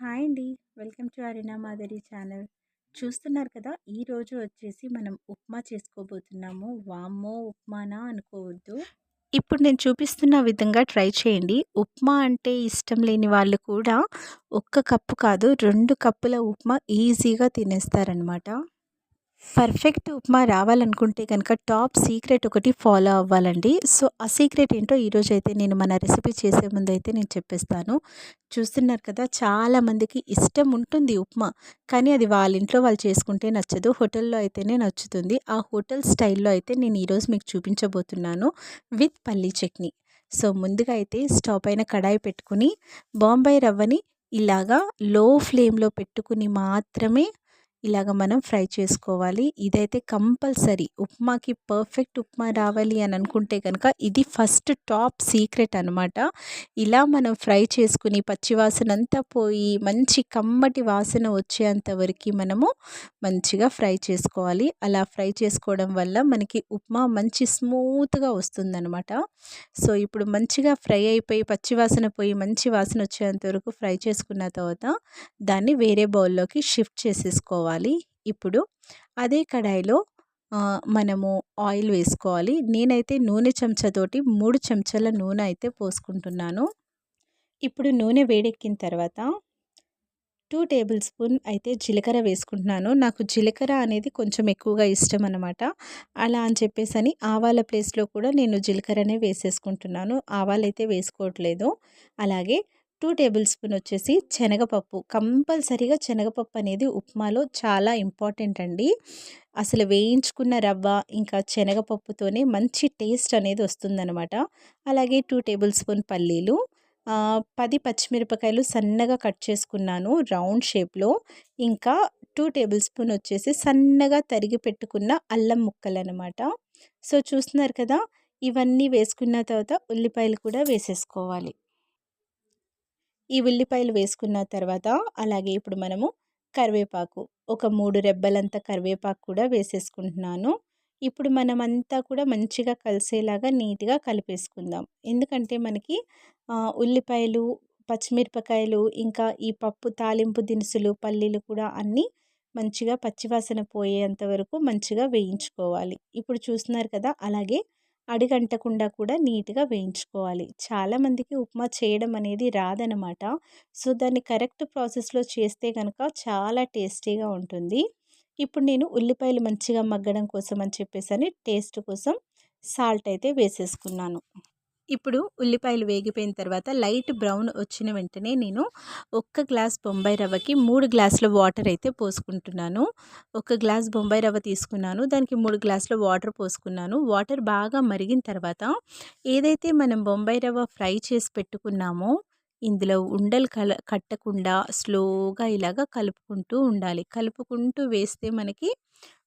Hi అండి. Welcome to Arina Madhuri channel. చూస్తున్నారు కదా! ఈరోజు వచ్చేసి మనం ఉప్మా చేసుకోబోతున్నాము. వామ్మో! ఉప్మానా అనుకోవద్దు. ఇప్పుడు నేను చూపిస్తున్న విధంగా ట్రై చేయండి. ఉప్మా అంటే ఇష్టం లేని వాళ్ళు కూడా ఒక్క కప్పు కాదు రెండు కప్పుల ఉప్మా ఈజీగా తినేస్తారనమాట. పర్ఫెక్ట్ ఉప్మా రావాలనుకుంటే కనుక టాప్ సీక్రెట్ ఒకటి ఫాలో అవ్వాలండి. సో, ఆ సీక్రెట్ ఏంటో ఈరోజు అయితే నేను మన రెసిపీ చేసే ముందు అయితే నేను చెప్పేస్తాను. చూస్తున్నారు కదా! చాలామందికి ఇష్టం ఉంటుంది ఉప్మా. కానీ అది వాళ్ళ ఇంట్లో వాళ్ళు చేసుకుంటే నచ్చదు. హోటల్‌లో అయితేనే నచ్చుతుంది. ఆ హోటల్ స్టైల్‌లో అయితే నేను ఈరోజు మీకు చూపించబోతున్నాను విత్ పల్లీ చట్నీ. సో, ముందుగా అయితే స్టవ్ పైన కడాయి పెట్టుకుని బాంబాయి రవ్వని ఇలాగా లో ఫ్లేమ్‌లో పెట్టుకుని మాత్రమే ఇలాగ మనం ఫ్రై చేసుకోవాలి. ఇదైతే కంపల్సరీ ఉప్మాకి పర్ఫెక్ట్ ఉప్మా రావాలి అని అనుకుంటే కనుక ఇది ఫస్ట్ టాప్ సీక్రెట్ అనమాట. ఇలా మనం ఫ్రై చేసుకుని పచ్చివాసన అంతా పోయి మంచి కమ్మటి వాసన వచ్చేంత వరకు మనము మంచిగా ఫ్రై చేసుకోవాలి. అలా ఫ్రై చేసుకోవడం వల్ల మనకి ఉప్మా మంచి స్మూత్‌గా వస్తుందనమాట. సో, ఇప్పుడు మంచిగా ఫ్రై అయిపోయి పచ్చివాసన పోయి మంచి వాసన వచ్చేంత వరకు ఫ్రై చేసుకున్న తర్వాత దాన్ని వేరే బౌల్‌లోకి షిఫ్ట్ చేసేసుకోవాలి. ఇప్పుడు అదే కడాయిలో మనము ఆయిల్ వేసుకోవాలి. నేనైతే నూనె చెంచాతోటి మూడు చెంచాల నూనె అయితే పోసుకుంటున్నాను. ఇప్పుడు నూనె వేడెక్కిన తర్వాత టూ టేబుల్ స్పూన్ అయితే జీలకర్ర వేసుకుంటున్నాను. నాకు జీలకర్ర అనేది కొంచెం ఎక్కువగా ఇష్టం అనమాట. అలా అని చెప్పేసని ఆవాల ప్లేస్‌లో కూడా నేను జీలకర్రనే వేసేసుకుంటున్నాను. ఆవాలైతే వేసుకోవట్లేదు. అలాగే టూ టేబుల్ స్పూన్ వచ్చేసి శనగపప్పు. కంపల్సరీగా శనగపప్పు అనేది ఉప్మాలో చాలా ఇంపార్టెంట్ అండి. అసలు వేయించుకున్న రవ్వ ఇంకా శనగపప్పుతోనే మంచి టేస్ట్ అనేది వస్తుందనమాట. అలాగే టూ టేబుల్ స్పూన్ పల్లీలు, పది పచ్చిమిరపకాయలు సన్నగా కట్ చేసుకున్నాను రౌండ్ షేప్‌లో. ఇంకా టూ టేబుల్ స్పూన్ వచ్చేసి సన్నగా తరిగి పెట్టుకున్న అల్లం ముక్కలు అనమాట సో, చూస్తున్నారు కదా! ఇవన్నీ వేసుకున్న తర్వాత ఉల్లిపాయలు కూడా వేసేసుకోవాలి. ఈ ఉల్లిపాయలు వేసుకున్న తర్వాత అలాగే ఇప్పుడు మనము కరివేపాకు ఒక మూడు రెబ్బలంత కరివేపాకు కూడా వేసేసుకుంటున్నాను. ఇప్పుడు మనమంతా కూడా మంచిగా కలిసేలాగా నీట్‌గా కలిపేసుకుందాం. ఎందుకంటే మనకి ఉల్లిపాయలు, పచ్చిమిరపకాయలు ఇంకా ఈ పప్పు తాలింపు దినుసులు, పల్లీలు కూడా అన్నీ మంచిగా పచ్చివాసన పోయేంత వరకు మంచిగా వేయించుకోవాలి. ఇప్పుడు చూస్తున్నారు కదా! అలాగే అడిగంటకుండా కూడా నీట్‌గా వేయించుకోవాలి. చాలామందికి ఉప్మా చేయడం అనేది రాదనమాట. సో, దాన్ని కరెక్ట్ ప్రాసెస్‌లో చేస్తే కనుక చాలా టేస్టీగా ఉంటుంది. ఇప్పుడు నేను ఉల్లిపాయలు మంచిగా మగ్గడం కోసం అని చెప్పేసి టేస్ట్ కోసం సాల్ట్ అయితే వేసేసుకున్నాను. ఇప్పుడు ఉల్లిపాయలు వేగిపోయిన తర్వాత లైట్ బ్రౌన్ వచ్చిన వెంటనే నేను ఒక్క గ్లాస్ బొంబాయి రవ్వకి మూడు గ్లాసుల వాటర్ అయితే పోసుకుంటున్నాను. ఒక గ్లాస్ బొంబాయి రవ్వ తీసుకున్నాను. దానికి మూడు గ్లాసుల వాటర్ పోసుకున్నాను. వాటర్ బాగా మరిగిన తర్వాత ఏదైతే మనం బొంబాయి రవ్వ ఫ్రై చేసి పెట్టుకున్నామో ఇందులో ఉండలు కల కట్టకుండా స్లోగా ఇలాగ కలుపుకుంటూ ఉండాలి. కలుపుకుంటూ వేస్తే మనకి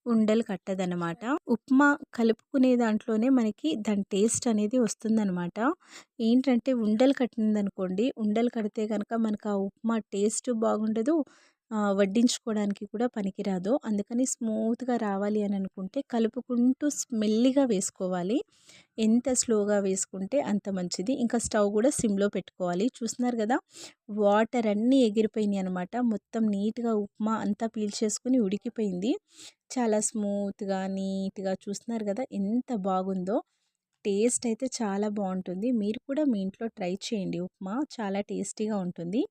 ఉండలు కట్టదనమాట. ఉప్మా కలుపుకునే దాంట్లోనే మనకి దాని టేస్ట్ అనేది వస్తుందనమాట. ఏంటంటే ఉండలు కట్టిందనుకోండి, ఉండలు కడితే కనుక మనకు ఆ ఉప్మా టేస్ట్ బాగుండదు. వడ్డించుకోవడానికి కూడా పనికిరాదు. అందుకని స్మూత్‌గా రావాలి అని అనుకుంటే కలుపుకుంటూ మెల్లిగా వేసుకోవాలి. ఎంత స్లోగా వేసుకుంటే అంత మంచిది. ఇంకా స్టవ్ కూడా సిమ్‌లో పెట్టుకోవాలి. చూస్తున్నారు కదా! వాటర్ అన్నీ ఎగిరిపోయినాయి అనమాట. మొత్తం నీట్‌గా ఉప్మా అంతా పీల్చేసుకుని ఉడికిపోయింది. చాలా స్మూత్‌గా, నీట్‌గా చూస్తున్నారు కదా! ఎంత బాగుందో. టేస్ట్ అయితే చాలా బాగుంటుంది. మీరు కూడా మీ ఇంట్లో ట్రై చేయండి ఉప్మా. చాలా టేస్టీగా ఉంటుంది.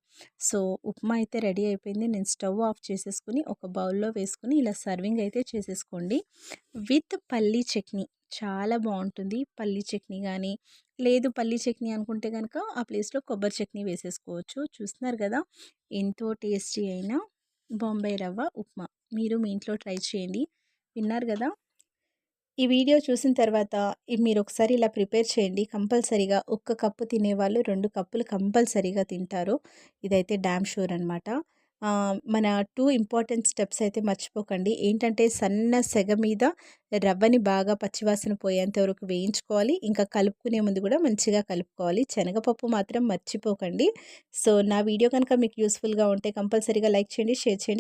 సో, ఉప్మా అయితే రెడీ అయిపోయింది. నేను స్టవ్ ఆఫ్ చేసేసుకుని ఒక బౌల్‌లో వేసుకుని ఇలా సర్వింగ్ అయితే చేసేసుకోండి. విత్ పల్లీ చట్నీ చాలా బాగుంటుంది. పల్లీ చట్నీ కానీ లేదు పల్లీ చట్నీ అనుకుంటే కనుక ఆ ప్లేస్‌లో కొబ్బరి చట్నీ వేసేసుకోవచ్చు. చూస్తున్నారు కదా! ఎంతో టేస్టీ అయిన బొంబాయి రవ్వ ఉప్మా. మీరు మీ ఇంట్లో ట్రై చేయండి. విన్నారు కదా! ఈ వీడియో చూసిన తర్వాత మీరు ఒకసారి ఇలా ప్రిపేర్ చేయండి. కంపల్సరీగా ఒక్క కప్పు తినేవాళ్ళు రెండు కప్పులు కంపల్సరీగా తింటారు. ఇదైతే డ్యామ్ షూర్ అనమాట. మన టూ ఇంపార్టెంట్ స్టెప్స్ అయితే మర్చిపోకండి. ఏంటంటే సన్న సెగ మీద రవ్వని బాగా పచ్చివాసన పోయేంత వరకు వేయించుకోవాలి. ఇంకా కలుపుకునే ముందు కూడా మంచిగా కలుపుకోవాలి. శనగపప్పు మాత్రం మర్చిపోకండి. సో, నా వీడియో కనుక మీకు యూస్ఫుల్గా ఉంటే కంపల్సరీగా లైక్ చేయండి, షేర్ చేయండి,